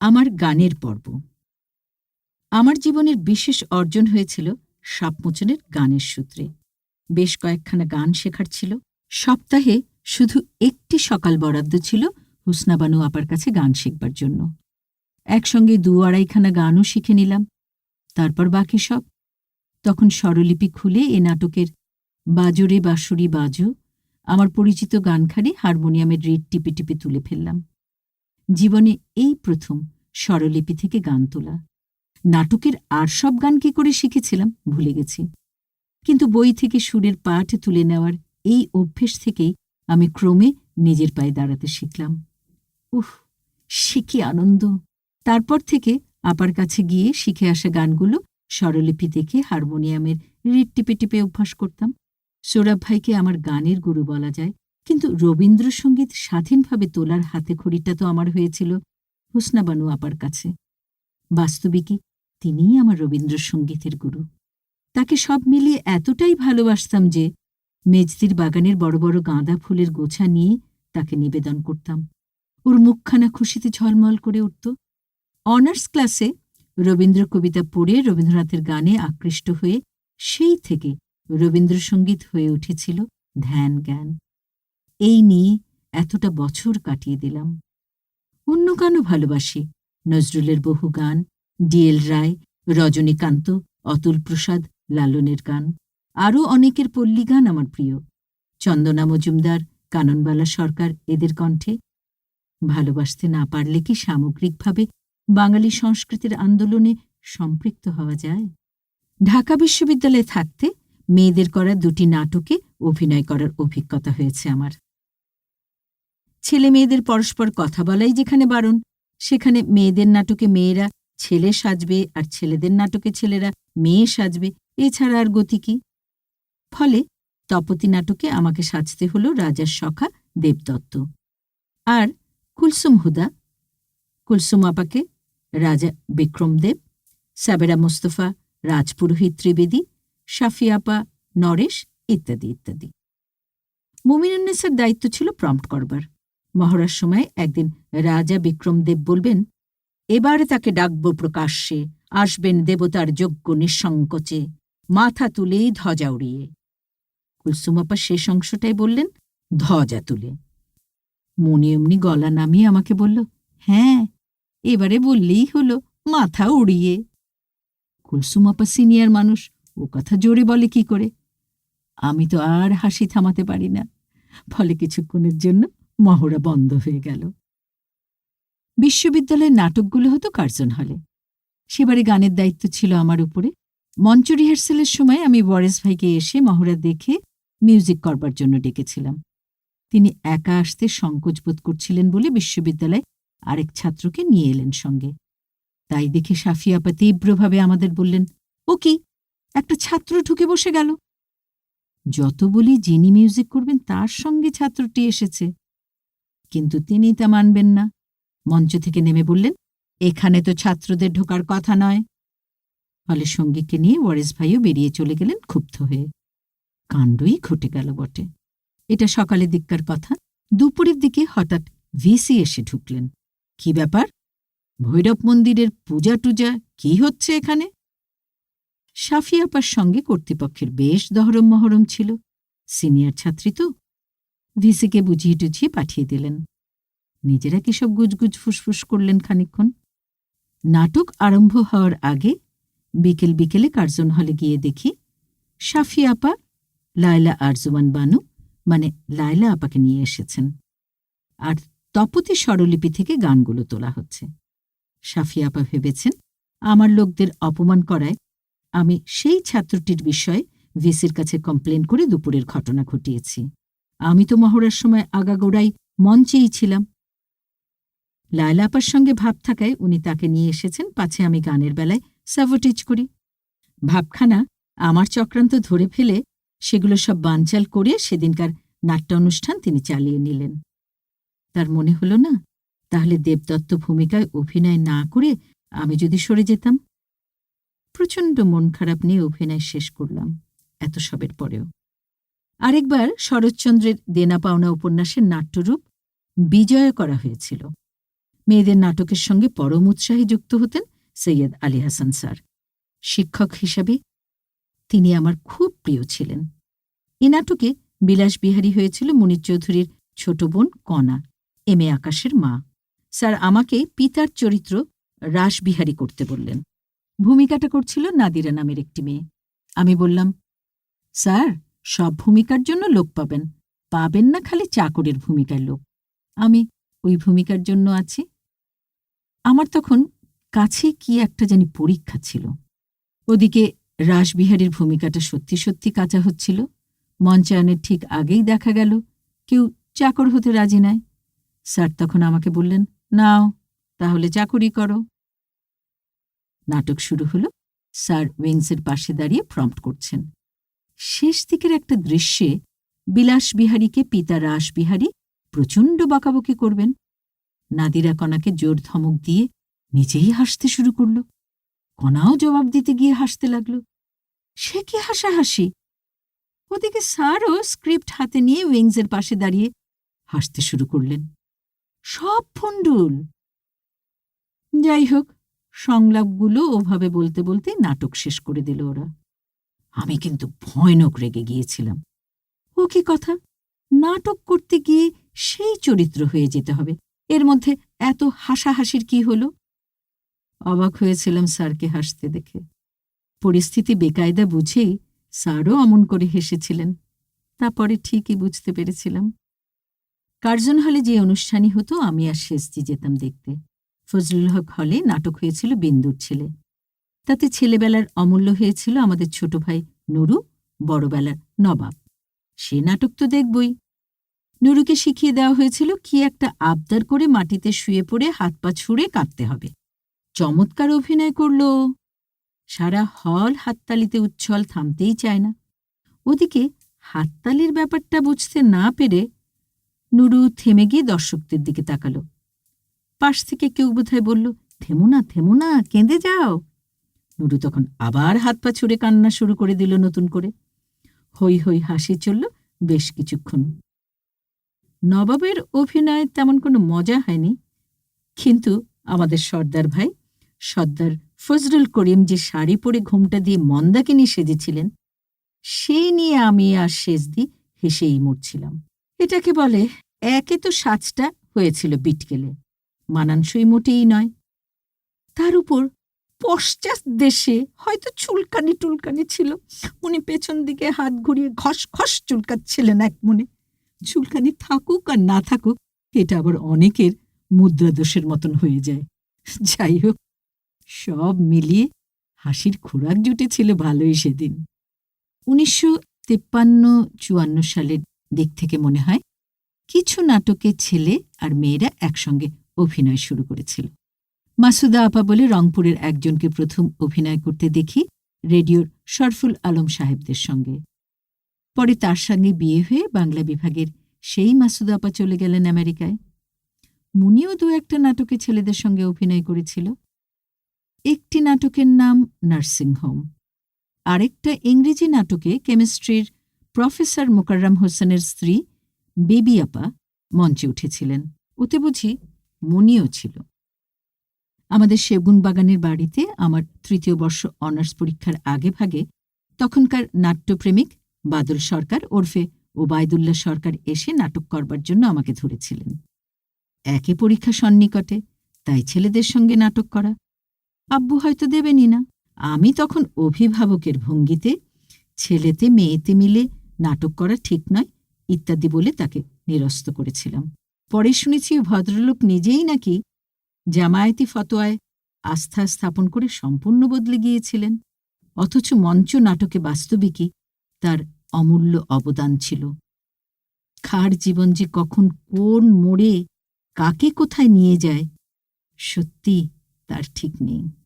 আমার গানের পর্ব। আমার জীবনের বিশেষ অর্জন হয়েছিল সাপমোচনের গানের সূত্রে। বেশ কয়েকখানা গান শেখার ছিল। সপ্তাহে শুধু একটি সকাল বরাদ্দ ছিল হুসনাবানু আপার কাছে গান শিখবার জন্য। একসঙ্গে দু আড়াইখানা গানও শিখে নিলাম। তারপর বাকি সব। তখন স্বরলিপি খুলে এ নাটকের বাজরে বাঁশুরি বাজু, আমার পরিচিত গানখানি হারমোনিয়ামের রেড টিপে টিপে তুলে ফেললাম। জীবনে এই প্রথম স্বরলিপি থেকে গান তোলা। নাটকের আর সব গান কি করে শিখেছিলাম ভুলে গেছি। কিন্তু বই থেকে সুরের পাঠ তুলে নেওয়ার এই অভ্যেস থেকেই আমি ক্রমে নিজের পায়ে দাঁড়াতে শিখলাম। উফ, সে কি আনন্দ! তারপর থেকে আপার কাছে গিয়ে শিখে আসা গানগুলো স্বরলিপি দেখে হারমোনিয়ামের রিট টিপে টিপে অভ্যাস করতাম। সৌরভ ভাইকে আমার গানের গুরু বলা যায়। কিন্তু রবীন্দ্রসঙ্গীত স্বাধীনভাবে তোলার হাতে খড়িটা তো আমার হয়েছিল হুসনাবানু আপার কাছে। বাস্তবিকই তিনিই আমার রবীন্দ্রসঙ্গীতের গুরু। তাকে সব মিলিয়ে এতটাই ভালোবাসতাম যে, মেজদির বাগানের বড় বড় গাঁদা ফুলের গোছা নিয়ে তাকে নিবেদন করতাম। ওর মুখখানা খুশিতে ঝলমল করে উঠত। অনার্স ক্লাসে রবীন্দ্র কবিতা পড়ে রবীন্দ্রনাথের গানে আকৃষ্ট হয়ে সেই থেকে রবীন্দ্রসঙ্গীত হয়ে উঠেছিল ধ্যান জ্ঞান। এই নিয়ে এতটা বছর কাটিয়ে দিলাম। অন্য গানও ভালোবাসি। নজরুলের বহু গান ডিএল রায়, রজনীকান্ত, অতুল প্রসাদ, লালনের গান। আরও অনেকের পল্লী গান আমার প্রিয়। চন্দনা মজুমদার, কাননবালা সরকার এদের কণ্ঠে। ভালোবাসতে না পারলে কি সামগ্রিকভাবে বাঙালি সংস্কৃতির আন্দোলনে সম্পৃক্ত হওয়া যায়? ঢাকা বিশ্ববিদ্যালয়ে থাকতে মেয়েদের করা দুটি নাটকে অভিনয় করার অভিজ্ঞতা হয়েছে আমার। ছেলে মেয়েদের পরস্পর কথা বলাই যেখানে বারণ, সেখানে মেয়েদের নাটকে মেয়েরা ছেলে সাজবে আর ছেলেদের নাটকে ছেলেরা মেয়ে সাজবে, এছাড়া আর গতি কি? ফলে তপতি নাটকে আমাকে সাজতে হল রাজার সখা দেবদত্ত। আর কুলসুম হুদা, কুলসুম আপাকে রাজা বিক্রমদেব সাবেরা মুস্তফা, রাজপুরোহিত ত্রিবেদী শাফিয়াপা নরেশ ইত্যাদি ইত্যাদি। মুমিনুন্নেসার দায়িত্ব ছিল প্রম্পট করবার। মহড়ার সময় একদিন রাজা বিক্রমদেব বলবেন, এবার তাকে ডাকব প্রকাশ্যে, আসবেন দেবতার যোগ্য নিঃসংকোচে, মাথা তুলেই ধ্বজা উড়িয়ে। কুলসুমাপা শেষ অংশটাই বললেন, ধ্বজা তুলে। মনে এমনি গলা নামিয়ে আমাকে বলল হ্যাঁ এবারে বললেই হলো, মাথা উড়িয়ে। কুলসুমাপা সিনিয়র মানুষ, ও কথা জোরে বলে কি করে? আমি তো আর হাসি থামাতে পারি না। ফলে কিছুক্ষণের জন্য মহড়া বন্ধ হয়ে গেল। বিশ্ববিদ্যালয়ের নাটকগুলো হতো কার্জন হলে। সেবারে গানের দায়িত্ব ছিল আমার উপরে। মঞ্চ রিহার্সেলের সময় আমি বরেস ভাইকে এসে মহড়া দেখে মিউজিক করবার জন্য ডেকেছিলাম। তিনি একা আসতে সংকোচ বোধ করছিলেন বলে বিশ্ববিদ্যালয়ে আরেক ছাত্রকে নিয়ে এলেন সঙ্গে। তাই দেখে সাফিয়াপা তীব্রভাবে আমাদের বললেন, ও কি? একটা ছাত্র ঢুকে বসে গেল? যত বলি যিনি মিউজিক করবেন তার সঙ্গে ছাত্রটি এসেছে। কিন্তু তিনি তা মানবেন না। মঞ্চ থেকে নেমে বললেন, এখানে তো ছাত্রদের ঢোকার কথা নয়। ফলে সঙ্গীকে নিয়ে ওয়ারেস ভাইও বেরিয়ে চলে গেলেন ক্ষুব্ধ হয়ে। কাণ্ডই ঘটে গেল বটে। এটা সকালের দিককার কথা। দুপুরের দিকে হঠাৎ ভিসি এসে ঢুকলেন। কি ব্যাপার? ভৈরব মন্দিরের পূজা টুজা কি হচ্ছে এখানে? সাফিয়াপার সঙ্গে কর্তৃপক্ষের বেশ দহরম মহরম ছিল। সিনিয়র ছাত্রী তো ভিসিকে বুঝিয়ে টুঝিয়ে পাঠিয়ে দিলেন। নিজেরা কি সব গুজগুজ ফুসফুস করলেন খানিক্ষণ নাটক আরম্ভ হওয়ার আগে বিকেল বিকেলে কার্জন হলে গিয়ে দেখি সাফি আপা, লায়লা আরজুমান বানু মানে লায়লা আপাকে নিয়ে এসেছেন। আর তপতি স্বরলিপি থেকে গানগুলো তোলা হচ্ছে। সাফি আপা ভেবেছেন, আমার লোকদের অপমান করায় আমি সেই ছাত্রটির বিষয়ে ভিসির কাছে কমপ্লেন করে দুপুরের ঘটনা ঘটিয়েছি। আমি তো মহড়ার সময় আগাগোড়াই মঞ্চেই ছিলাম। লায়লাপার সঙ্গে ভাব থাকায় উনি তাকে নিয়ে এসেছেন পাছে আমি গানের বেলায় সাভোটিজ করি। ভাবখানা, আমার চক্রান্ত ধরে ফেলে সেগুলো সব বানচাল করে সেদিনকার নাট্য অনুষ্ঠান তিনি চালিয়ে নিলেন। তার মনে হল না, তাহলে দেবদত্ত ভূমিকায় অভিনয় না করে আমি যদি সরে যেতাম। প্রচণ্ড মন খারাপ নিয়ে অভিনয় শেষ করলাম, এত সবের পরেও। আরেকবার শরৎচন্দ্রের দেনা পাওনা উপন্যাসের নাট্যরূপ বিজয় করা হয়েছিল। মেয়েদের নাটকের সঙ্গে পরম উৎসাহে যুক্ত হতেন সৈয়দ আলী হাসান স্যার। শিক্ষক হিসাবে তিনি আমার খুব প্রিয় ছিলেন। এ নাটকে বিলাসবিহারী হয়েছিল মুনির চৌধুরীর ছোট বোন কণা, এম এ আকাশের মা। স্যার আমাকে পিতার চরিত্র রাসবিহারী করতে বললেন। ভূমিকাটা করছিল নাদিরা নামের একটি মেয়ে। আমি বললাম, স্যার সব ভূমিকার জন্য লোক পাবেন। পাবেন না খালি চাকরের ভূমিকার লোক। আমি ওই ভূমিকার জন্য আছি। আমার তখন কাছে কি একটা জানি পরীক্ষা ছিল। ওদিকে রাসবিহারীর ভূমিকাটা সত্যি সত্যি কাঁচা হচ্ছিল। মঞ্চায়নের ঠিক আগেই দেখা গেল, কেউ চাকর হতে রাজি নয় স্যার তখন আমাকে বললেন, নাও, তাহলে চাকরি করো। নাটক শুরু হলো। স্যার উইংসের পাশে দাঁড়িয়ে প্রম্পট করছেন। শেষ দিকের একটা দৃশ্যে বিলাসবিহারীকে পিতা রাসবিহারী প্রচণ্ড বকাবকি করবেন। নাদিরা কণাকে জোর ধমক দিয়ে নিজেই হাসতে শুরু করল। কণাও জবাব দিতে গিয়ে হাসতে লাগল। সে কি হাসাহাসি? ওদিকে স্যারও স্ক্রিপ্ট হাতে নিয়ে উইংসের পাশে দাঁড়িয়ে হাসতে শুরু করলেন। সব ফন্ডুল যাই হোক, সংলাপগুলো ওভাবে বলতে বলতে নাটক শেষ করে দিল ওরা। আমি কিন্তু ভয়ানক রেগে গিয়েছিলাম। ও কি কথা? নাটক করতে গিয়ে সেই চরিত্র হয়ে যেতে হবে। এর মধ্যে এত হাসাহাসির কি হল? অবাক হয়েছিলাম স্যারকে হাসতে দেখে। পরিস্থিতি বেকায়দা বুঝেই স্যারও অমন করে হেসেছিলেন। তারপরে ঠিকই বুঝতে পেরেছিলাম। কার্জন হলে যে অনুষ্ঠানই হতো, আমি আর শেষজি যেতাম দেখতে। ফজলুল হক হলে নাটক হয়েছিল বিন্দুর ছেলে। তাতে ছেলেবেলার অমূল্য হয়েছিল আমাদের ছোট ভাই নুরু, বড়বেলার নবাব। সে নাটক তো দেখবই। নুরুকে শিখিয়ে দেওয়া হয়েছিল কি একটা আবদার করে মাটিতে শুয়ে পড়ে হাত পা ছুঁড়ে কাঁদতে হবে। চমৎকার অভিনয় করল। সারা হল হাততালিতে উচ্ছল থামতেই চায় না। ওদিকে হাততালির ব্যাপারটা বুঝতে না পেরে নুরু থেমে গিয়ে দর্শকদের দিকে তাকালো। পাশ থেকে কেউ বোধহয় বলল, থেমো না থেমো না, কেঁদে যাও। নুরু তখন আবার হাত পা ছুঁড়ে কান্না শুরু করে দিল নতুন করে। হই হই হাসি চলল বেশ কিছুক্ষণ। নবাবের অভিনয় তেমন কোনো মজা হয়নি। কিন্তু আমাদের সর্দার ভাই, সর্দার ফজরুল করিম যে শাড়ি পরে ঘোমটা দিয়ে মন্দাকিনী সেজেছিলেন সেই নিয়ে আমি আর শেষদি হেসেই মরছিলাম। এটাকে বলে একে তো সাজটা হয়েছিল বিটকেলে মানানসই মোটেই নয়। তার উপর পশ্চাৎ দেশে হয়তো চুলকানি টুলকানি ছিল। উনি পেছন দিকে হাত ঘুরিয়ে ঘস ঘস চুলকাচ্ছিলেন এক মনে। চুলকানি থাকুক আর না থাকুক, এটা আবার অনেকের মুদ্রাদোষের মতন হয়ে যায়। যাই হোক, সব মিলিয়ে হাসির খোরাক জুটেছিল ভালোই সেদিন। উনিশশো তেপ্পান্ন চুয়ান্ন সালের দিক থেকে মনে হয়, কিছু নাটকে ছেলে আর মেয়েরা একসঙ্গে অভিনয় শুরু করেছিল। মাসুদা আপা বলে রংপুরের একজনকে প্রথম অভিনয় করতে দেখি রেডিওর শরফুল আলম সাহেবদের সঙ্গে। পরে তার সঙ্গে বিয়ে হয়ে বাংলা বিভাগের সেই মাসুদা আপা চলে গেলেন আমেরিকায়। মুনিও দু একটা নাটকে ছেলেদের সঙ্গে অভিনয় করেছিল। একটি নাটকের নাম নার্সিং হোম। আরেকটা ইংরেজি নাটকে কেমিস্ট্রির প্রফেসর মোকাররাম হোসেনের স্ত্রী বেবি আপা মঞ্চে উঠেছিলেন। ওতে বুঝি মুনিও ছিল। আমাদের সেগুন বাগানের বাড়িতে আমার তৃতীয় বর্ষ অনার্স পরীক্ষার আগে ভাগে তখনকার নাট্যপ্রেমিক বাদল সরকার ওরফে ওবায়দুল্লাহ সরকার এসে নাটক করবার জন্য আমাকে ধরেছিলেন। একে পরীক্ষা সন্নিকটে, তাই ছেলেদের সঙ্গে নাটক করা। আব্বু হয়তো দেবেনই না। আমি তখন অভিভাবকের ভঙ্গিতে ছেলেতে মেয়েতে মিলে নাটক করা ঠিক নয় ইত্যাদি বলে তাকে নিরস্ত করেছিলাম। পরে শুনেছি ভদ্রলোক নিজেই নাকি জামায়াতি ফতোয়ায় আস্থা স্থাপন করে সম্পূর্ণ বদলে গিয়েছিলেন। অথচ মঞ্চ নাটকে বাস্তবিকই তার অমূল্য অবদান ছিল। খার জীবন যে কখন কোন মোড়ে, কাকে কোথায় নিয়ে যায় সত্যি তার ঠিক নেই।